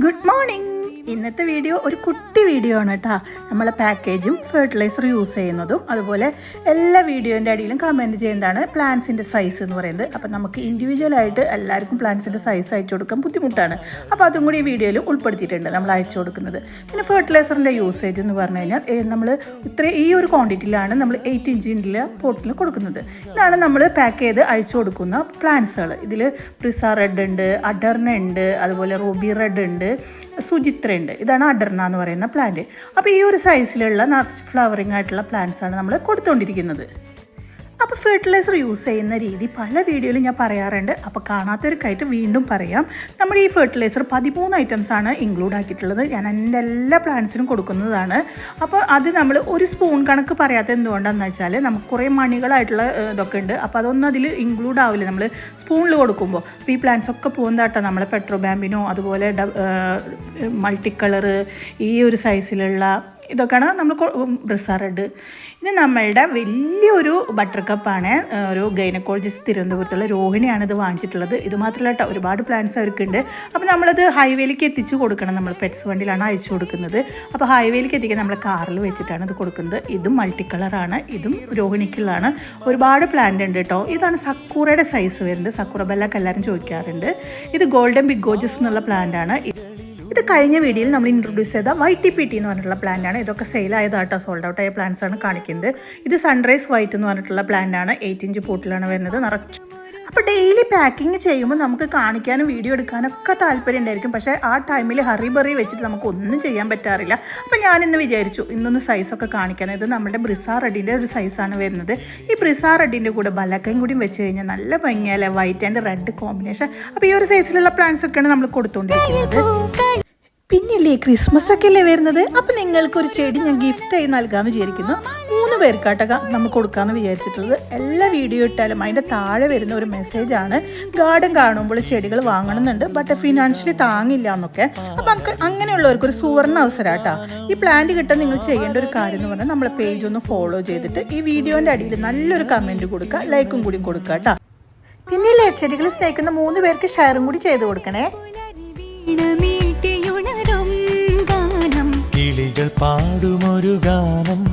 Good morning ഇന്നത്തെ video ഒരു കുട്ടി വീഡിയോ ആണ് കേട്ടോ. നമ്മൾ പാക്കേജും ഫെർട്ടിലൈസർ യൂസ് ചെയ്യുന്നതും അതുപോലെ എല്ലാ വീഡിയോന്റെ അടിയിലും കമന്റ് ചെയ്യുന്നതാണ് പ്ലാന്റ്സിന്റെ സൈസ് എന്ന് പറയുന്നത്. അപ്പം നമുക്ക് ഇൻഡിവിജ്വലായിട്ട് എല്ലാവർക്കും പ്ലാന്റ്സിന്റെ സൈസ് അയച്ചു കൊടുക്കാൻ ബുദ്ധിമുട്ടാണ്. അപ്പോൾ അതും കൂടി ഈ വീഡിയോയിൽ ഉൾപ്പെടുത്തിയിട്ടുണ്ട് നമ്മൾ അയച്ചു കൊടുക്കുന്നത്. പിന്നെ ഫെർട്ടിലൈസറിന്റെ യൂസേജ് എന്ന് പറഞ്ഞു കഴിഞ്ഞാൽ നമ്മൾ ഇത്ര ഈ ഒരു ക്വാണ്ടിറ്റിയിലാണ് നമ്മൾ എയ്റ്റ് ഇഞ്ചിന്റെ പോട്ടിൽ കൊടുക്കുന്നത്. ഇതാണ് നമ്മൾ പാക്ക് ചെയ്ത് അയച്ചു കൊടുക്കുന്ന പ്ലാന്റ്സുകൾ ഇതിൽ പ്രിസ റെഡ് ഉണ്ട് അഡർന ഉണ്ട് അതുപോലെ റൂബി റെഡ് ഉണ്ട് സുചിത്ര ഉണ്ട് ഇതാണ് അഡർണ എന്ന് പറയുന്ന പ്ലാന്റ് അപ്പോൾ ഈ ഒരു സൈസിലുള്ള നർച്ച് ഫ്ലവറിംഗ് ആയിട്ടുള്ള പ്ലാന്റ്സാണ് നമ്മൾ കൊടുത്തുകൊണ്ടിരിക്കുന്നത് അപ്പോൾ ഫെർട്ടിലൈസർ യൂസ് ചെയ്യുന്ന രീതി പല വീഡിയോയിലും ഞാൻ പറയാറുണ്ട്. അപ്പോൾ കാണാത്തവർക്കായിട്ട് വീണ്ടും പറയാം. നമ്മുടെ ഈ ഫെർട്ടിലൈസർ പതിമൂന്ന് ഐറ്റംസ് ആണ് ഇൻക്ലൂഡ് ആക്കിയിട്ടുള്ളത്. ഞാൻ എന്റെ എല്ലാ പ്ലാന്റ്സിനും കൊടുക്കുന്നതാണ്. അപ്പോൾ അത് നമ്മൾ ഒരു സ്പൂൺ കണക്ക് പറയാത്ത എന്തുകൊണ്ടാണെന്ന് വെച്ചാൽ നമുക്ക് കുറേ മണികളായിട്ടുള്ള ഇതൊക്കെ ഉണ്ട്. അപ്പോൾ അതൊന്നും അതിൽ ഇൻക്ലൂഡ് ആവില്ല. നമ്മൾ സ്പൂണിൽ കൊടുക്കുമ്പോൾ അപ്പോൾ ഈ പ്ലാന്റ്സ് ഒക്കെ പോകുന്നതാട്ടോ നമ്മളെ പെട്രോ ബാമ്പിനോ അതുപോലെ മൾട്ടി കളറ് ഈ ഒരു സൈസിലുള്ള ഇതൊക്കെയാണ്. നമ്മൾ ബ്രിസ ഇത് നമ്മളുടെ വലിയൊരു ബട്ടർ കപ്പാണ് ഒരു ഗൈനക്കോളജിസ്റ്റ് തിരുവനന്തപുരത്തുള്ള രോഹിണിയാണ് ഇത് വാങ്ങിച്ചിട്ടുള്ളത്. ഇത് മാത്രമല്ല കേട്ടോ ഒരുപാട് പ്ലാൻസ് അവർക്കുണ്ട്. അപ്പോൾ നമ്മളത് ഹൈവേയിലേക്ക് എത്തിച്ചു കൊടുക്കണം. നമ്മൾ പെറ്റ്സ് വണ്ടിയിലാണ് അയച്ചു കൊടുക്കുന്നത്. അപ്പോൾ ഹൈവേയിലേക്ക് എത്തിക്കാൻ നമ്മൾ കാറിൽ വെച്ചിട്ടാണ് ഇത് കൊടുക്കുന്നത്. ഇതും മൾട്ടി കളറാണ് ഇതും രോഹിണിക്കുള്ളതാണ്. ഒരുപാട് പ്ലാന്റ് ഉണ്ട് കേട്ടോ ഇതാണ് സക്കൂറയുടെ സൈസ് വരുന്നത്. സക്കൂറ ബെല്ലൊക്കെ എല്ലാവരും ചോദിക്കാറുണ്ട്. ഇത് ഗോൾഡൻ ബിഗ് ഗോജസ് എന്നുള്ള പ്ലാന്റ് ആണ്. ഇത് കഴിഞ്ഞ വീഡിയോയിൽ നമ്മൾ ഇൻട്രൊഡ്യൂസ് ചെയ്ത വൈറ്റ് ടി പി ടി എന്ന് പറഞ്ഞിട്ടുള്ള പ്ലാന്റാണ് ഇതൊക്കെ സെയിൽ ആയതാട്ടോ. സോൾഡ് ആയ പ്ലാന്റ്സ് ആണ് കാണിക്കുന്നത്. ഇത് സൺറൈസ് വൈറ്റ് എന്ന് പറഞ്ഞിട്ടുള്ള പ്ലാന്റാണ് എയ്റ്റ് ഇഞ്ച് പോട്ടിലാണ് വരുന്നത്. നിറച്ചു അപ്പോൾ ഡെയിലി പാക്കിങ് ചെയ്യുമ്പോൾ നമുക്ക് കാണിക്കാനും വീഡിയോ എടുക്കാനും ഒക്കെ താല്പര്യം ഉണ്ടായിരിക്കും. പക്ഷേ ആ ടൈമിൽ ഹറി ബറി വെച്ചിട്ട് നമുക്ക് ഒന്നും ചെയ്യാൻ പറ്റാറില്ല. അപ്പോൾ ഞാൻ ഇന്ന് വിചാരിച്ചു ഇന്നൊന്ന് സൈസൊക്കെ കാണിക്കാൻ ഇത് നമ്മുടെ ബ്രിസാ റെഡിന്റെ ഒരു സൈസാണ് വരുന്നത്. ഈ ബ്രിസാ റെഡിന്റെ കൂടെ ബലക്കയും കൂടി വെച്ച് കഴിഞ്ഞാൽ നല്ല ഭംഗിയല്ലേ വൈറ്റ് ആൻഡ് റെഡ് കോമ്പിനേഷൻ അപ്പോൾ ഈ ഒരു സൈസിലുള്ള പ്ലാന്റ്സ് ഒക്കെയാണ് നമ്മൾ കൊടുത്തുകൊണ്ടിരിക്കുന്നത് പിന്നില്ലേ ക്രിസ്മസ് ഒക്കെ അല്ലേ വരുന്നത്? അപ്പം നിങ്ങൾക്കൊരു ചെടി ഞാൻ ഗിഫ്റ്റായി നൽകാമെന്ന് വിചാരിക്കുന്നു. മൂന്ന് പേർക്കാട്ടൊക്കെ നമുക്ക് കൊടുക്കാമെന്ന് വിചാരിച്ചിട്ടുള്ളത്. എല്ലാ വീഡിയോ ഇട്ടാലും അതിന്റെ താഴെ വരുന്ന ഒരു മെസ്സേജാണ് ഗാർഡൻ കാണുമ്പോൾ ചെടികൾ വാങ്ങണമെന്നുണ്ട്. ബട്ട് ഫിനാൻഷ്യലി താങ്ങില്ല എന്നൊക്കെ. അപ്പം നമുക്ക് അങ്ങനെയുള്ളവർക്ക് ഒരു സുവർണ അവസരമാട്ടോ ഈ പ്ലാന്റ് കിട്ടാൻ നിങ്ങൾ ചെയ്യേണ്ട ഒരു കാര്യം എന്ന് പറഞ്ഞാൽ നമ്മളെ പേജ് ഒന്ന് ഫോളോ ചെയ്തിട്ട് ഈ വീഡിയോന്റെ അടിയിൽ നല്ലൊരു കമന്റ് കൊടുക്കുക. ലൈക്കും കൂടി കൊടുക്കുക കേട്ടോ. പിന്നില്ലേ ചെടികൾ സ്നേഹിക്കുന്ന മൂന്ന് പേർക്ക് ഷെയറും കൂടി ചെയ്ത് കൊടുക്കണേ. പാടുമൊരു ഗാനം.